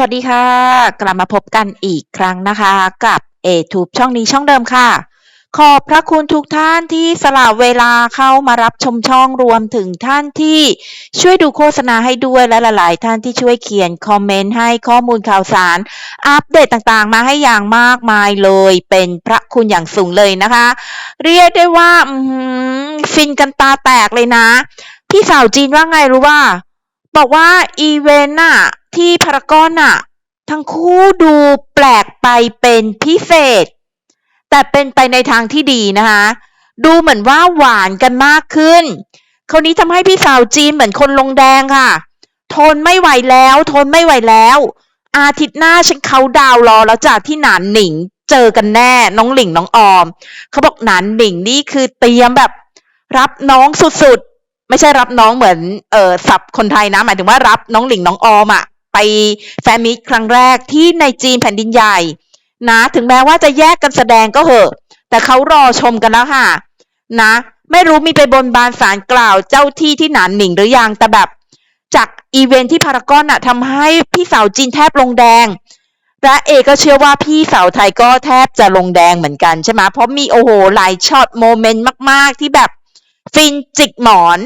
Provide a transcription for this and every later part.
สวัสดีค่ะ กลับมาพบกันอีกครั้งนะคะ กับ a t u b e ช่องนี้ช่องเดิมค่ะ ขอบพระคุณทุกท่านที่สละเวลาเข้ามารับชมช่องรวมถึงท่านที่ช่วยดูโฆษณาให้ด้วยและหลาย ๆ ท่านที่ช่วยเขียนคอมเมนต์ให้ข้อมูลข่าวสาร อัปเดตต่างๆ มาให้อย่างมากมายเลย เป็นพระคุณอย่างสูงเลยนะคะ เรียกได้ว่าฟินกันตาแตกเลยนะ พี่สาวจีนว่าไงรู้ว่าบอกว่าอีเวนต์น่ะ ที่พารากอนน่ะทั้งคู่ดูแปลกไปเป็นพิเศษ แต่เป็นไปในทางที่ดีนะคะ ดูเหมือนว่าหวานกันมากขึ้น คราวนี้ทำให้พี่สาวจีนเหมือนคนลงแดงค่ะ ทนไม่ไหวแล้ว ทนไม่ไหวแล้ว อาทิตย์หน้าฉันเขาดาวรอแล้วจากที่หนานหนิงเจอกันแน่ น้องหลิงน้องออม เขาบอกหนานหนิงนี่คือเตรียมแบบ รับน้องสุดๆ ไม่ใช่รับน้องเหมือนเออสับคนไทยนะ หมายถึงว่ารับน้องหลิงน้องออมอะ ไปแฟนมิตครั้งแรกที่ในจีนแผ่นดินใหญ่ นะ ถึงแม้ว่าจะแยกกันแสดงก็เหอะ แต่เขารอชมกันแล้วค่ะ นะ ไม่รู้มีไปบนบานสารกล่าวเจ้าที่ที่หนานหนิงหรือยังแต่แบบ จากอีเวนท์ที่พารากอนอะทำให้พี่สาวจีนแทบลงแดงและเอก็เชื่อว่าพี่สาวไทยก็แทบจะลงแดงเหมือนกันใช่ไหมเพราะมีโอ้โหหลายช็อตโมเมนต์มาก ๆ ที่แบบฟินจิกหมอน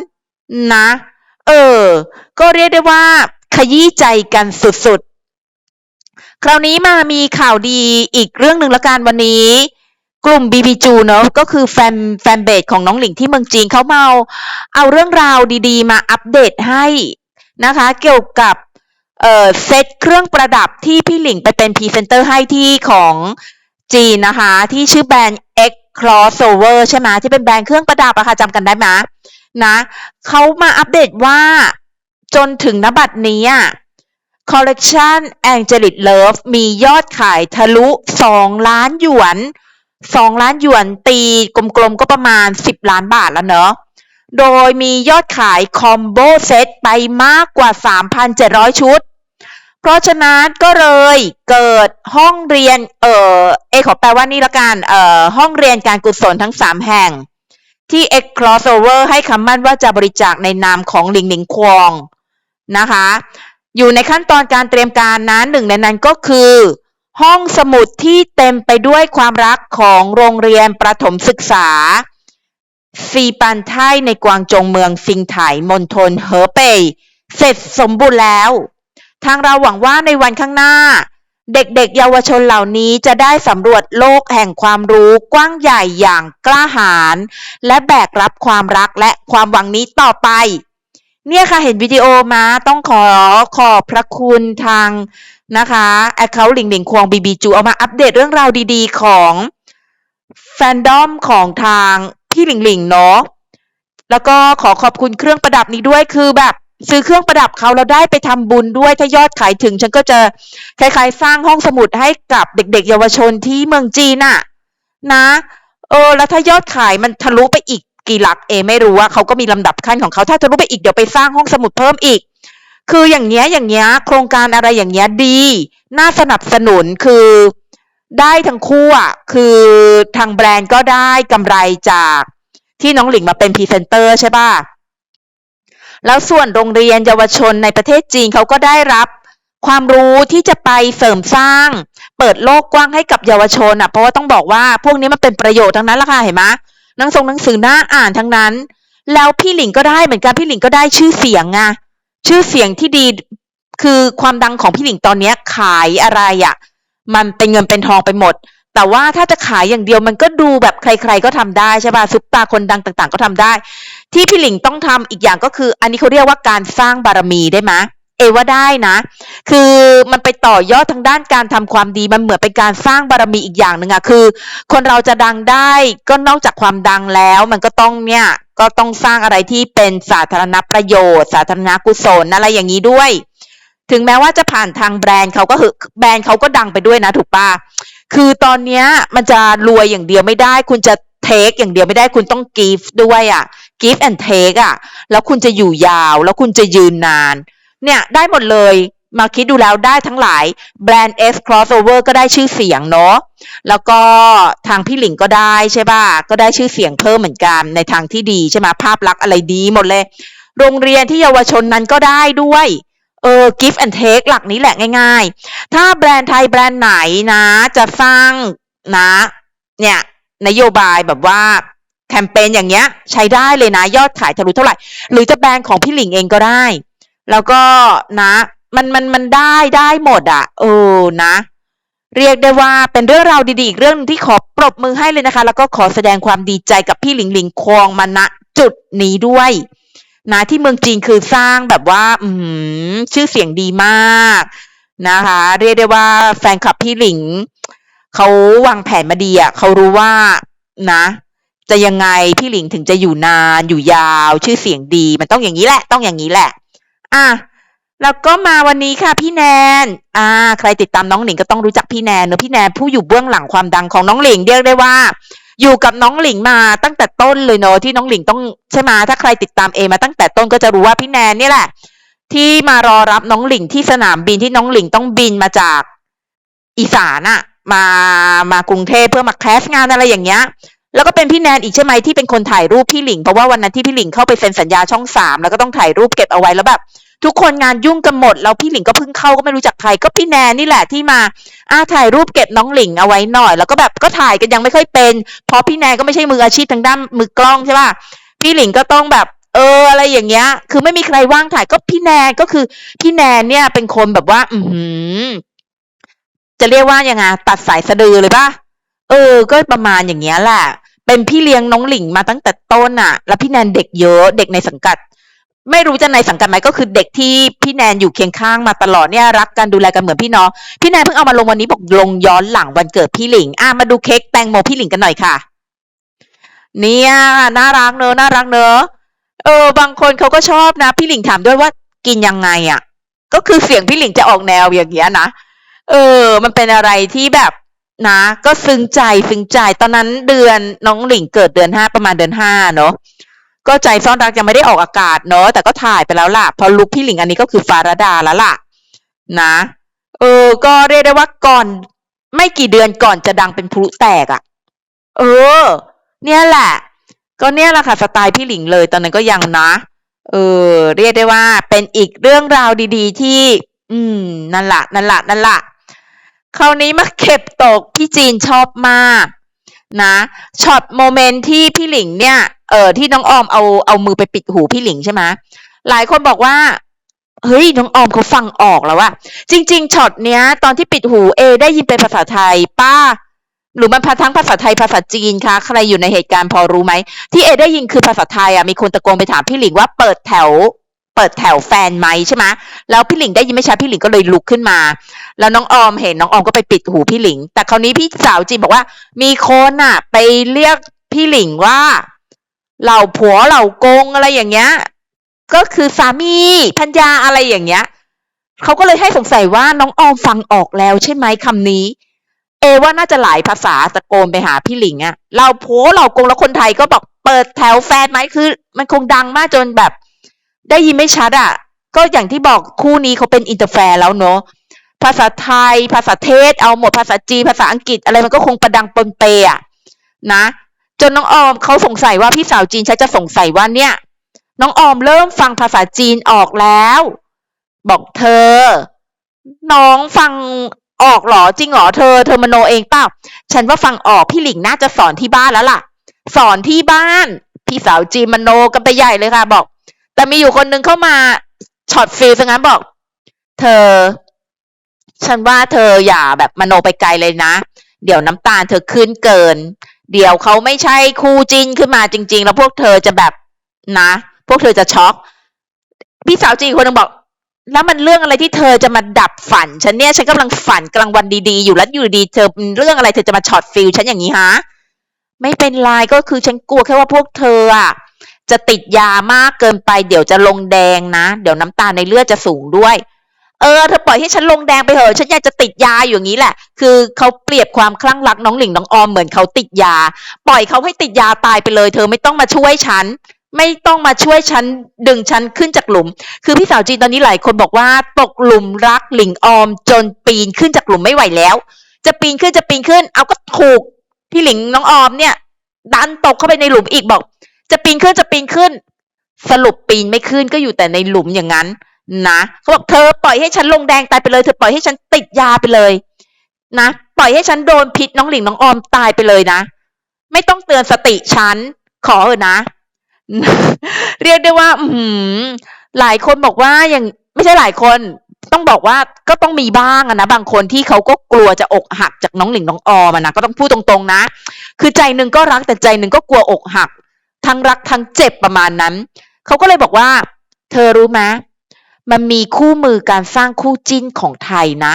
นะ เออ ก็เรียกได้ว่า ขยี้ใจกันสุดๆ คราวนี้มามีข่าวดีอีกเรื่องหนึ่งละกันวันนี้ กลุ่ม BBJ เนอะก็คือแฟนแฟนเบสของน้องหลิงที่เมืองจีนเขาเอาเอาเรื่องราวดีๆ มาอัปเดตให้นะคะ เกี่ยวกับเอ่อเซตเครื่องประดับที่พี่หลิงไปเป็นพรีเซนเตอร์ให้ที่ของจีนนะคะ ที่ชื่อแบรนด์ X Crossover ใช่ไหมที่เป็นแบรนด์เครื่องประดับอะค่ะจำกันได้ไหมนะเขามาอัปเดตว่า จนถึงนบัดนี้อะคอลเลกชัน Angelic Love มียอดขายทะลุ 2 ล้านหยวน 2 ล้านหยวนตีกลมๆก็ประมาณ 10 ล้านบาทแล้วเนอะโดยมียอดขายคอมโบเซตไปมากกว่า 3,700 ชุด เพราะฉะนั้นก็เลยเกิดห้องเรียน เออเอขอแปลว่านี่ละกัน เอ่อ ห้องเรียนการกุศลทั้ง 3 แห่ง ที่ X Crossover ให้คำมั่นว่าจะบริจาคในนามของหลิงหลิงควอง นะคะ อยู่ในขั้นตอนการเตรียมการนะหนึ่งในนั้นก็คือ ห้องสมุดที่เต็มไปด้วยความรักของโรงเรียนประถมศึกษาซีปันไทในกวางจงเมืองซิงไถมณฑลเหอเป่ยเสร็จสมบูรณ์แล้ว ทางเราหวังว่าในวันข้างหน้า เด็กๆ เยาวชนเหล่านี้จะได้สำรวจโลกแห่งความรู้กว้างใหญ่อย่างกล้าหาญและแบกรับความรักและความหวังนี้ต่อไป เนี่ยค่ะเห็นวิดีโอมาต้องขอขอบพระคุณทางนะคะแอคเคาท์หลิงหลิงควงบีบีจูเอามาอัปเดตเรื่องราวดี ๆ ของแฟนดอมของทางพี่หลิงหลิงเนาะแล้วก็ขอขอบคุณเครื่องประดับนี้ด้วยคือแบบซื้อเครื่องประดับเขาแล้วได้ไปทำบุญด้วยถ้ายอดขายถึง ฉันก็จะคล้ายๆ สร้างห้องสมุดให้กับเด็ก ๆ เยาวชนที่เมืองจีนน่ะ นะ เออ แล้วถ้ายอดขายมันทะลุไปอีก กี่หลักเอ ไม่รู้ว่าเขาก็มีลำดับขั้นของเขาถ้าทะลุไปอีกเดี๋ยวไปสร้างห้องสมุดเพิ่มอีก คืออย่างเงี้ยอย่างเงี้ยโครงการอะไรอย่างเงี้ยดี น่าสนับสนุนคือได้ทั้งคู่อะคือทางแบรนด์ก็ได้กำไรจากที่น้องหลิงมาเป็นพรีเซนเตอร์ใช่ป่ะแล้วส่วนโรงเรียนเยาวชนในประเทศจีนเขาก็ได้รับความรู้ที่จะไปเสริมสร้าง เปิดโลกกว้างให้กับเยาวชนอะเพราะว่าต้องบอกว่าพวกนี้มันเป็นประโยชน์ทั้งนั้นละค่ะเห็นไหม หนังส่งหนังสือหน้าอ่านทั้งนั้น แล้วพี่หลิงก็ได้เหมือนกันพี่หลิงก็ได้ชื่อเสียงไงชื่อเสียงที่ดีคือความดังของพี่หลิงตอนเนี้ยขายอะไรอะ มันเป็นเงินเป็นทองไปหมด แต่ว่าถ้าจะขายอย่างเดียวมันก็ดูแบบใคร ๆ ก็ทำได้ใช่ป่ะซุปตาคนดังต่าง ๆ ก็ทำได้ ที่พี่หลิงต้องทำอีกอย่างก็คือ อันนี้เขาเรียกว่าการสร้างบารมีได้ไหม เอว่าได้นะ คือมันไปต่อยอดทางด้านการทำความดีมันเหมือนเป็นการสร้างบารมีอีกอย่างหนึ่งอะคือ คนเราจะดังได้ก็นอกจากความดังแล้ว มันก็ต้องเนี่ยก็ต้องสร้างอะไรที่เป็นสาธารณประโยชน์ สาธารณกุศลอะไรอย่างนี้ด้วย ถึงแม้ว่าจะผ่านทางแบรนด์เขาก็คือแบรนด์เขาก็ดังไปด้วยนะถูกปะคือตอนเนี้ยมันจะรวยอย่างเดียวไม่ได้ คุณจะเทคอย่างเดียวไม่ได้คุณต้อง give ด้วยอะ give and take อะแล้วคุณจะอยู่ยาว แล้วคุณจะยืนนาน เนี่ยได้หมดเลยมาคิดดูแล้วได้ทั้งหลายแบรนด์ S crossover ก็ได้ชื่อเสียงเนาะแล้วก็ทางพี่หลิงก็ได้ใช่ป่ะก็ได้ชื่อเสียงเพิ่มเหมือนกันในทางที่ดีใช่ไหมภาพลักษณ์อะไรดีหมดเลย โรงเรียนที่เยาวชนนั้นก็ได้ด้วยเออ give and take หลักนี้แหละง่าย ๆ ถ้าแบรนด์ไทยแบรนด์ไหนนะ จะสร้างนะ เนี่ยนโยบายแบบว่าแคมเปญอย่างเงี้ย ใช้ได้เลยนะ ยอดขายทะลุเท่าไหร่ หรือจะแบรนด์ของพี่หลิงเองก็ได้ แล้วก็นะ มันมันมันได้ได้หมดอะเออนะ เรียกได้ว่าเป็นเรื่องราวดีๆอีกเรื่องหนึ่งที่ขอปรบมือให้เลยนะคะ แล้วก็ขอแสดงความดีใจกับพี่หลิงหลิงควงมาณจุดนี้ด้วย นะที่เมืองจีนคือสร้างแบบว่า อืชื่อเสียงดีมากนะคะ เรียกได้ว่าแฟนคลับพี่หลิงเขาวางแผนมาดีอะเขารู้ว่านะ จะยังไงพี่หลิงถึงจะอยู่นานอยู่ยาว ชื่อเสียงดี มันต้องอย่างนี้แหละ ต้องอย่างนี้แหละ อะแล้วก็มาวันนี้ค่ะพี่แนน อ่า ใครติดตามน้องหลิงก็ต้องรู้จักพี่แนนเนอะพี่แนนผู้อยู่เบื้องหลังความดังของน้องหลิงเรียกได้ว่า อยู่กับน้องหลิงมาตั้งแต่ต้นเลยเนอะที่น้องหลิงต้องใช่ไหมถ้าใครติดตามเอมาตั้งแต่ต้นก็จะรู้ว่าพี่แนนนี่แหละ ที่มารอรับน้องหลิงที่สนามบินที่น้องหลิงต้องบินมาจากอีสานอะมามากรุงเทพเพื่อมาแคสงานอะไรอย่างเงี้ย แล้วก็เป็นพี่แนนอีกใช่ไหมที่เป็นคนถ่ายรูปพี่หลิงเพราะว่าวันนั้นที่พี่หลิงเข้าไปเซ็นสัญญาช่องสามแล้วก็ต้องถ่ายรูปเก็บเอาไว้แล้วแบบทุกคนงานยุ่งกันหมดแล้วพี่หลิงก็เพิ่งเข้าก็ไม่รู้จักใครก็พี่แนนนี่แหละที่มาอ่าถ่ายรูปเก็บน้องหลิงเอาไว้หน่อย แล้วก็แบบก็ถ่ายกันยังไม่ค่อยเป็น เพราะพี่แนนก็ไม่ใช่มืออาชีพทางด้านมือกล้องใช่ป่ะพี่หลิงก็ต้องแบบเอออะไรอย่างเงี้ย คือไม่มีใครว่างถ่ายก็พี่แนนก็คือพี่แนนเนี่ยเป็นคนแบบว่า อือหือจะเรียกว่ายังไงตัดสายสะดือเลยป่ะเออ ก็ประมาณอย่างเงี้ยแหละ เป็นพี่เลี้ยงน้องหลิงมาตั้งแต่ต้นอะแล้วพี่แนนเด็กเยอะเด็กในสังกัด ไม่รู้จะในสังกัดไหมก็คือเด็กที่พี่แนนอยู่เคียงข้างมาตลอดเนี่ยรักกันดูแลกันเหมือนพี่น้องพี่แนนเพิ่งเอามาลงวันนี้บอกลงย้อนหลังวันเกิดพี่หลิงอะมาดูเค้กแตงโมพี่หลิงกันหน่อยค่ะ เนี่ยน่ารักเนอะน่ารักเนอะเออ บางคนเขาก็ชอบนะ พี่หลิงถามด้วยว่ากินยังไงอะ ก็คือเสียงพี่หลิงจะออกแนวอย่างเงี้ยนะเออ มันเป็นอะไรที่แบบ นะก็ซึ้งใจซึ้งใจตอนนั้นเดือนน้องหลิงเกิดเดือนห้าประมาณเดือนห้าเนอะก็ใจซ่อนรักยังไม่ได้ออกอากาศเนอะแต่ก็ถ่ายไปแล้วล่ะพอลุกพี่หลิงอันนี้ก็คือฟาราดาแล้วล่ะ นะเออ ก็เรียกได้ว่าก่อน ไม่กี่เดือนก่อนจะดังเป็นพลุแตกอะ่ะ เออ เนี่ยแหละ ก็เนี่ยแหละค่ะสไตล์พี่หลิงเลย ตอนนั้นก็ยังนะ เออ เรียกได้ว่าเป็นอีกเรื่องราวดี ๆ ที่ อืม นั่นละนั่นละนั่นละ คราวนี้มาเก็บตกพี่จีนชอบมากนะช็อตโมเมนต์ที่พี่หลิงเนี่ยเออที่น้องออมเอาเอามือไปปิดหูพี่หลิงใช่ไหมหลายคนบอกว่าเฮ้ยน้องออมเขาฟังออกแล้วว่าจริง ๆช็อตเนี้ย ตอนที่ปิดหูเอ ได้ยินเป็นภาษาไทย ป้า หรือมันทั้งภาษาไทยภาษาจีนคะใครอยู่ในเหตุการณ์พอรู้ไหมที่เอได้ยินคือภาษาไทยอะมีคนตะโกนไปถามพี่หลิงว่าเปิดแถว เปิดแถวแฟนไหมใช่ไหมแล้วพี่หลิงได้ยินไม่ชัดพี่หลิงก็เลยลุกขึ้นมา แล้วน้องออมเห็นน้องออมก็ไปปิดหูพี่หลิง แต่คราวนี้พี่สาวจีนบอกว่า มีคนอะ ไปเรียกพี่หลิงว่าเหล่าผัวเหล่ากงอะไรอย่างเงี้ย ก็คือสามีพัญญาอะไรอย่างเงี้ยเขาก็เลยให้สงสัยว่าน้องออมฟังออกแล้วใช่ไหมคำนี้ เอว่าน่าจะหลายภาษาตะโกนไปหาพี่หลิงอะเราโพเรากงแล้วคนไทยก็บอกเปิดแถวแฟนไหมคือ มันคงดังมากจนแบบ ได้ยินไม่ชัดอะก็อย่างที่บอกคู่นี้เขาเป็นอินเตอร์แฟร์แล้วเนอะภาษาไทย ภาษาเทศ เอาหมดภาษาจีนภาษาอังกฤษอะไรมันก็คงประดังปนเปอะนะ จนน้องออมเขาสงสัยว่าพี่สาวจีนชักจะสงสัยว่าเนี่ย น้องออมเริ่มฟังภาษาจีนออกแล้ว บอกเธอ น้องฟังออกหรอจริงหรอเธอเธอมโนเองเปล่าฉันว่าฟังออกพี่หลิงน่าจะสอนที่บ้านแล้วล่ะ สอนที่บ้าน พี่สาวจีนมโนกันไปใหญ่เลยค่ะ บอก แต่มีอยู่คนนึงเข้ามาช็อตฟิลซะงั้นบอก เธอ ฉันว่าเธออย่าแบบมโนไปไกลเลยนะ เดี๋ยวน้ำตาลเธอขึ้นเกิน เดี๋ยวเขาไม่ใช่คู่จินขึ้นมาจริง ๆ แล้วพวกเธอจะแบบนะ พวกเธอจะช็อกพี่สาวจีนคนนึงบอก แล้วมันเรื่องอะไรที่เธอจะมาดับฝัน ฉันเนี่ยฉันกำลังฝันกลางวันดีๆอยู่แล้วอยู่ดีเธอเรื่องอะไรเธอจะมาช็อตฟิลฉันอย่างนี้ฮะไม่เป็นไรก็คือฉันกลัวแค่ว่าพวกเธออะ จะติดยามากเกินไป เดี๋ยวจะลงแดงนะ เดี๋ยวน้ำตาในเลือดจะสูงด้วย เออเธอปล่อยให้ฉันลงแดงไปเถอะฉันอยากจะติดยาอยู่อย่างนี้แหละ คือเขาเปรียบความคลั่งรักน้องหลิงน้องออมเหมือนเขาติดยา ปล่อยเขาให้ติดยาตายไปเลย เธอไม่ต้องมาช่วยฉันไม่ต้องมาช่วยฉันดึงฉันขึ้นจากหลุม คือพี่สาวจีนตอนนี้หลายคนบอกว่า ตกหลุมรักหลิงออม จนปีนขึ้นจากหลุมไม่ไหวแล้ว จะปีนขึ้นจะปีนขึ้น เอาก็ถูกพี่หลิงน้องออมเนี่ย ดันตกเข้าไปในหลุมอีกบอก จะปีนขึ้นจะปีนขึ้น สรุปปีนไม่ขึ้นก็อยู่แต่ในหลุมอย่างนั้นนะเขาบอกเธอปล่อยให้ฉันลงแดงตายไปเลย เธอปล่อยให้ฉันติดยาไปเลยนะปล่อยให้ฉันโดนพิษน้องหลิงน้องออมตายไปเลยนะ ไม่ต้องเตือนสติฉันขอเถอะนะ เรียกได้ว่า อืหลายคนบอกว่าอย่างไม่ใช่หลายคนต้องบอกว่าก็ต้องมีบ้างนะบางคนที่เขาก็กลัวจะอกหักจากน้องหลิงน้องออมนะก็ต้องพูดตรงๆนะ คือใจหนึ่งก็รักแต่ใจหนึ่งก็กลัวอกหัก ทั้งรักทั้งเจ็บประมาณนั้น เขาก็เลยบอกว่า เธอรู้ไหมมันมีคู่มือการสร้างคู่จิ้นของไทยนะ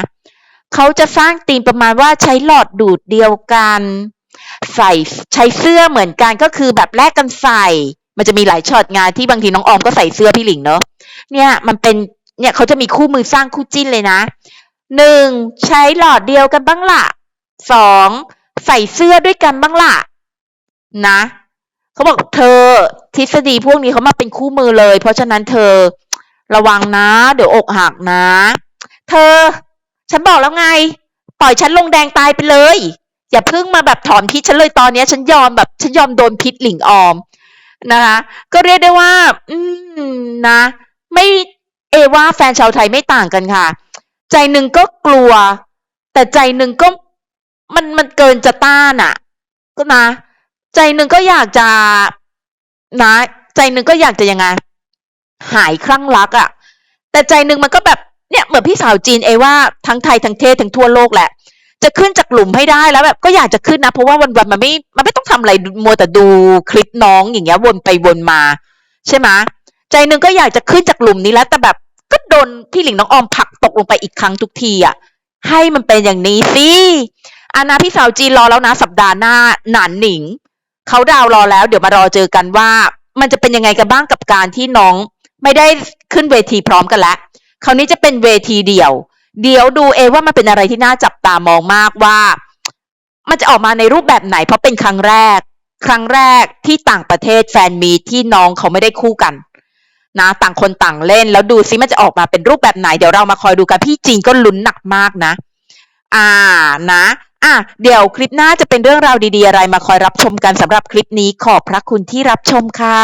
เขาจะสร้างธีมประมาณว่าใช้หลอดดูดเดียวกัน ใส่ใช้เสื้อเหมือนกันก็คือแบบแลกกันใส่ มันจะมีหลายช็อตงานที่บางทีน้องออมก็ใส่เสื้อพี่หลิงเนอะเนี่ยมันเป็น เนี่ยเขาจะมีคู่มือสร้างคู่จิ้นเลยนะหนึ่งใช้หลอดเดียวกันบ้างล่ะสองใส่เสื้อด้วยกันบ้างล่ะนะ เขาบอกเธอทฤษฎีพวกนี้เขามาเป็นคู่มือเลย เพราะฉะนั้นเธอระวังนะ เดี๋ยวอกหักนะ เธอ ฉันบอกแล้วไง ปล่อยฉันลงแดงตายไปเลย อย่าเพิ่งมาแบบถอนพิษฉันเลยตอนนี้ฉันยอมแบบฉันยอมโดนพิษหลิงออมนะคะ ก็เรียกได้ว่า อืมนะ ไม่เอว่าแฟนชาวไทยไม่ต่างกันค่ะ ใจหนึ่งก็กลัว แต่ใจหนึ่งก็มันมันเกินจะต้านอะ ก็นะ ใจหนึ่งก็อยากจะนะ ใจหนึ่งก็อยากจะยังไงหายคลั่งรักอะ่ะ แต่ใจหนึ่งมันก็แบบเนี่ยเหมือนพี่สาวจีนเอว่าทั้งไทยทั้งเทศทั้งทั่วโลกแหละ จะขึ้นจากหลุมให้ได้แล้วแบบก็อยากจะขึ้นนะ เพราะว่าวันๆมันไม่มันไม่ต้องทำอะไรมัวแต่ดูคลิปน้องอย่างเงี้ยวนไปวนมา ใช่ไหมใจหนึ่งก็อยากจะขึ้นจากหลุมนี้แล้ว แต่แบบก็โดนพี่หลิงน้องออมผลักตกลงไปอีกครั้งทุกทีอะให้มันเป็นอย่างนี้สิอานาพี่สาวจีนรอแล้วนะสัปดาห์หน้าหนานหนิง เขาดาวรอแล้ว เดี๋ยวมารอเจอกันว่า มันจะเป็นยังไงกันบ้างกับการที่น้องไม่ได้ขึ้นเวทีพร้อมกันแล้วคราวนี้จะเป็นเวทีเดี่ยว เดี๋ยวดูเองว่ามันเป็นอะไรที่น่าจับตามองมากว่า มันจะออกมาในรูปแบบไหน เพราะเป็นครั้งแรก ครั้งแรกที่ต่างประเทศแฟนมีที่น้องเขาไม่ได้คู่กันนะต่างคนต่างเล่นแล้วดูซิมันจะออกมาเป็นรูปแบบไหน เดี๋ยวเรามาคอยดูกันพี่จีนก็ลุ้นหนักมากนะ อ่านะ อะเดี๋ยวคลิปหน้าจะเป็นเรื่องราวดีๆอะไรมาคอยรับชมกันสำหรับคลิปนี้ขอบพระคุณที่รับชมค่ะ